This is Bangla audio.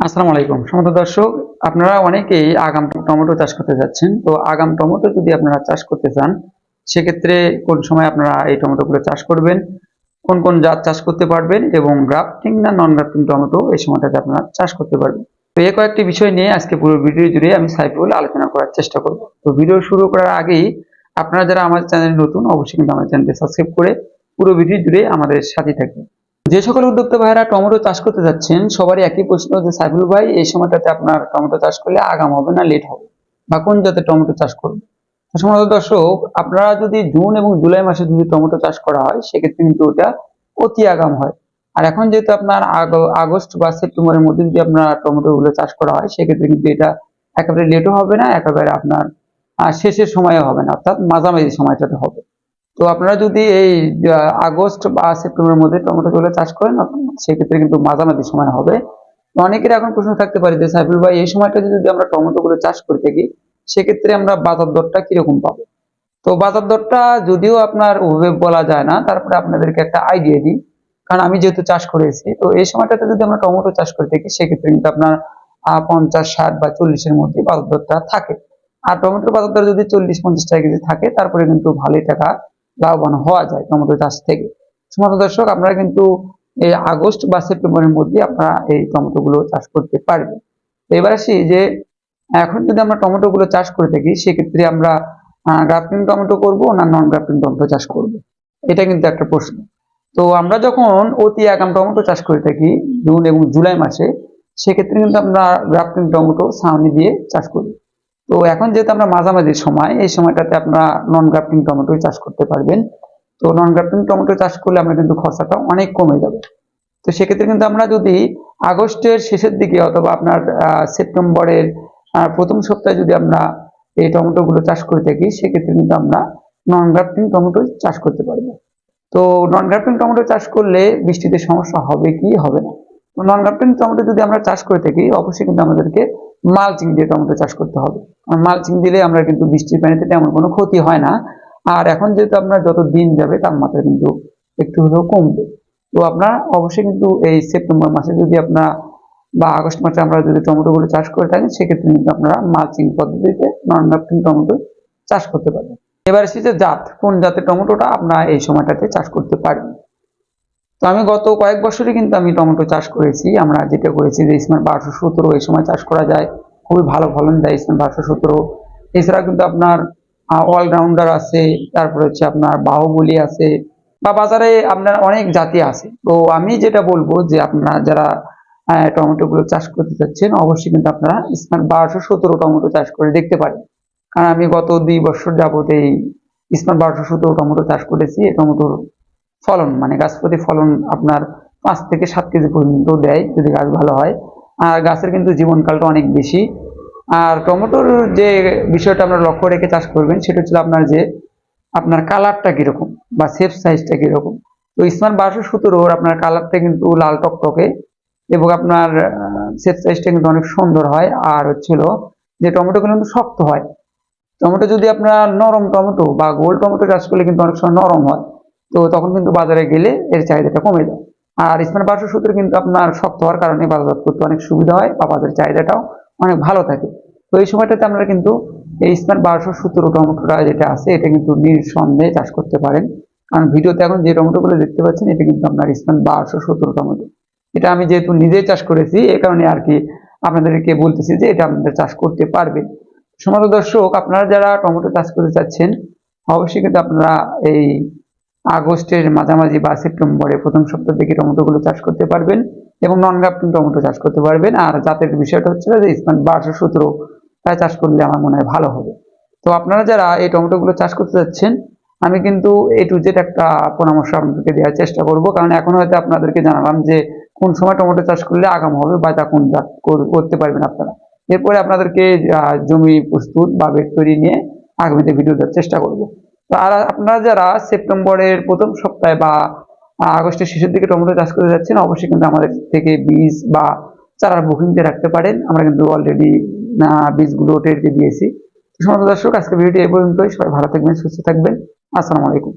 আসসালামু আলাইকুম। সমস্ত দর্শক, আপনারা অনেকেই আগাম টমেটো চাষ করতে যাচ্ছেন। তো আগাম টমেটো যদি আপনারা চাষ করতে চান, সেক্ষেত্রে কোন সময় আপনারা এই টমেটোগুলো চাষ করবেন, কোন কোন জাত চাষ করতে পারবেন এবং গ্রাফটিং না নন গ্রাফটিং টমেটো এই সময়টাতে আপনারা চাষ করতে পারবেন। তো এই কয়েকটি বিষয় নিয়ে আজকে পুরো ভিডিও জুড়ে আমি সাইফুল আলোচনা করার চেষ্টা করব। তো ভিডিও শুরু করার আগেই আপনারা যারা আমাদের চ্যানেল নতুন, অবশ্যই কিন্তু আমাদের চ্যানেলটি সাবস্ক্রাইব করে পুরো ভিডিও জুড়ে আমাদের সাথে থাকবেন। যে সকল উদ্যোক্তা ভাইরা টমেটো চাষ করতে যাচ্ছেন, সবারই একই প্রশ্ন যে, সাইফুল ভাই, এই সময়টাতে আপনার টমেটো চাষ করলে আগাম হবে না লেট হবে? বা কোন জাতের টমেটো চাষ করবে তো দর্শক, আপনারা যদি জুন এবং জুলাই মাসে যদি টমেটো চাষ করা হয়, সেক্ষেত্রে কিন্তু ওটা অতি আগাম হয়। আর এখন যেহেতু আপনার আগ- আগস্ট বা সেপ্টেম্বরের মধ্যে যদি আপনার টমেটো গুলো চাষ করা হয়, সেক্ষেত্রে কিন্তু এটা একেবারে লেটও হবে না, একেবারে আপনার শেষের সময়ে হবে না, অর্থাৎ মাঝামাঝি সময়টাতে হবে। তো আপনারা যদি এই আগস্ট বা সেপ্টেম্বরের মধ্যে টমেটো গুলো চাষ করেন সেক্ষেত্রে কিন্তু মাঝামাঝি সময় হবে। অনেকের এখন প্রশ্ন থাকতে পারে যে, সাইফুল ভাই, এই সময়টা যদি আমরা টমেটো গুলো চাষ করে থাকি, সেক্ষেত্রে আমরা বাজার দরটা কীরকম পাবো? তো বাজার দরটা যদিও আপনার ওভাবে বলা যায় না, তারপরে আপনাদেরকে একটা আইডিয়া দিই। কারণ আমি যেহেতু চাষ করেছি তো এই সময়টাতে যদি আমরা টমেটো চাষ করে থাকি, সেক্ষেত্রে কিন্তু আপনার পঞ্চাশ, ষাট বা চল্লিশের মধ্যে বাজার দরটা থাকে। আর টমেটোর বাজার দর যদি চল্লিশ, পঞ্চাশ টাকা কেজি থাকে, তারপরে কিন্তু ভালোই টাকা লাভবান হওয়া যায় টমেটো চাষ থেকে। সমস্ত দর্শক আপনারা কিন্তু এই আগস্ট বা সেপ্টেম্বরের মধ্যে আপনারা এই টমেটো গুলো চাষ করতে পারবেন। এবার আসি যে, এখন যদি আমরা টমেটো গুলো চাষ করে থাকি, সেক্ষেত্রে আমরা গ্রাফটিং টমেটো করব না নন গ্রাফটিং টমেটো চাষ করব? এটা কিন্তু একটা প্রশ্ন। তো আমরা যখন অতি আগাম টমেটো চাষ করে থাকি, জুন এবং জুলাই মাসে, সেক্ষেত্রে কিন্তু আমরা গ্রাফটিং টমেটো ছাউনি দিয়ে চাষ করি। তো এখন যেহেতু আমরা মাঝামাঝি সময়, এই সময়টাতে আপনারা নন গ্রাফটিং টমেটো চাষ করতে পারবেন। তো নন গ্রাফটিং টমেটো চাষ করলে আমরা কিন্তু খরচাটা অনেক কমে যাবে। তো সেক্ষেত্রে কিন্তু আমরা যদি আগস্টের শেষের দিকে অথবা আপনার সেপ্টেম্বরের প্রথম সপ্তাহে যদি আমরা এই টমেটো গুলো চাষ করে থাকি, সেক্ষেত্রে কিন্তু আমরা নন গ্রাফটিং টমেটো চাষ করতে পারব। তো নন গ্রাফটিং টমেটো চাষ করলে বৃষ্টিতে সমস্যা হবে কি? হবে না। নন গ্রাফটিং টমেটো যদি আমরা চাষ করে থাকি, অবশ্যই কিন্তু আমাদেরকে মালচিং দিয়ে টমেটো চাষ করতে হবে। মালচিং দিলে আমরা কিন্তু বৃষ্টির পানিতে তেমন কোনো ক্ষতি হয় না। আর এখন যেহেতু আপনার যত দিন যাবে, তাপমাত্রা কিন্তু একটু হলেও কমবে। তো আপনার অবশ্যই কিন্তু এই সেপ্টেম্বর মাসে যদি আপনারা বা আগস্ট মাসে আমরা যদি টমেটো গুলো চাষ করে থাকেন সেক্ষেত্রে কিন্তু আপনারা মালচিং পদ্ধতিতে নন গ্রাফটিং টমেটো চাষ করতে পারবেন। এবার এসেছে জাত। কোন জাতের টমেটোটা আপনারা এই সময়টাতে চাষ করতে পারবেন? তো আমি গত কয়েক বছরই কিন্তু আমি টমেটো চাষ করেছি। আমরা যেটা করেছি যে স্মার্ট বারোশো সতেরো এই সময় চাষ করা যায়। খুবই ভালো ফলন দেয় স্মার্ট বারোশো সতেরো। এছাড়া কিন্তু আপনার অলরাউন্ডার আছে তারপর হচ্ছে আপনার বাহুবলি আছে বা বাজারে আপনার অনেক জাতি আছে। তো আমি যেটা বলব যে আপনারা যারা আহ, টমেটো গুলো চাষ করতে চাচ্ছেন অবশ্যই কিন্তু আপনারা স্মার্ট বারোশো সতেরো টমেটো চাষ করে দেখতে পারেন। কারণ আমি গত দুই বছর যাবত এই স্মার্ট বারোশো সতেরো টমেটো চাষ করেছি। এই টমেটোর ফলন মানে গাছ প্রতি ফলন আপনার পাঁচ থেকে সাত কেজি পর্যন্ত দেয় যদি গাছ ভালো হয়। আর গাছের কিন্তু জীবনকালটা অনেক বেশি। আর টমেটোর যে বিষয়টা আপনারা লক্ষ্য রেখে চাষ করবেন, সেটা হচ্ছে আপনার যে আপনার কালারটা কীরকম বা সেফ সাইজটা কীরকম। তো স্মার্ট বারোশো সতেরোর আপনার কালারটা কিন্তু লাল টকটকে এবং আপনার সেফ সাইজটা কিন্তু অনেক সুন্দর হয়। আর হচ্ছিল যে টমেটো কিন্তু শক্ত হয়। টমেটো যদি আপনার নরম টমেটো বা গোল টমেটো চাষ করলে কিন্তু অনেক সময় নরম হয়। তো তখন কিন্তু বাজারে গেলে এর চাহিদাটা কমে যায়। আর স্মার্ট বারোশো সত্তর কিন্তু আপনার শক্ত হওয়ার কারণে বাজারজাত করতে অনেক সুবিধা হয় বা বাজারের চাহিদাটাও অনেক ভালো থাকে। তো এই সময়টাতে আপনারা কিন্তু এই স্মার্ট বারোশো সত্তর টমেটোটা যেটা আছে, এটা কিন্তু নিঃসন্দেহে চাষ করতে পারেন। কারণ ভিডিওতে এখন যে টমেটোগুলো দেখতে পাচ্ছেন, এটা কিন্তু আপনার স্মার্ট বারোশো সত্তর টমেটো। এটা আমি যেহেতু নিজেই চাষ করেছি এই কারণে আর কি আপনাদেরকে বলতেছি যে এটা আপনাদের চাষ করতে পারবেন সমাজ দর্শক, আপনারা যারা টমেটো চাষ করতে চাচ্ছেন, অবশ্যই কিন্তু আপনারা এই আগস্টের মাঝামাঝি বা সেপ্টেম্বরে প্রথম সপ্তাহ থেকে টমেটো গুলো চাষ করতে পারবেন এবং নন গ্রাফটিং টমেটো চাষ করতে পারবেন। আর জাতের বিষয়টা হচ্ছে যে স্মার্ট বারোশো সতেরো তাই চাষ করলে আমার মনে হয় ভালো হবে। তো আপনারা যারা এই টমেটো গুলো চাষ করতে যাচ্ছেন, আমি কিন্তু এ টু জেড একটা পরামর্শ আপনাদেরকে দেওয়ার চেষ্টা করব। কারণ এখন হয়তো আপনাদেরকে জানালাম যে, কোন সময় টমেটো চাষ করলে আগাম হবে বা তা কোন জাত করতে পারবেন আপনারা। এরপরে আপনাদেরকে জমি প্রস্তুত বা বেড তৈরি নিয়ে আগামীতে ভিডিও দেওয়ার চেষ্টা করব। আর আপনারা যারা সেপ্টেম্বরের প্রথম সপ্তাহে বা আগস্টের শেষের দিকে টমেটো চাষ করতে যাচ্ছেন, অবশ্যই কিন্তু আমাদের থেকে বীজ বা চারার বুকিং দিয়ে রাখতে পারেন। আমরা কিন্তু অলরেডি বীজগুলো টেরকে দিয়েছি। সমস্ত দর্শক আজকে ভিডিওটি এই পর্যন্তই। সবাই ভালো থাকবেন, সুস্থ থাকবেন। আসসালামু আলাইকুম।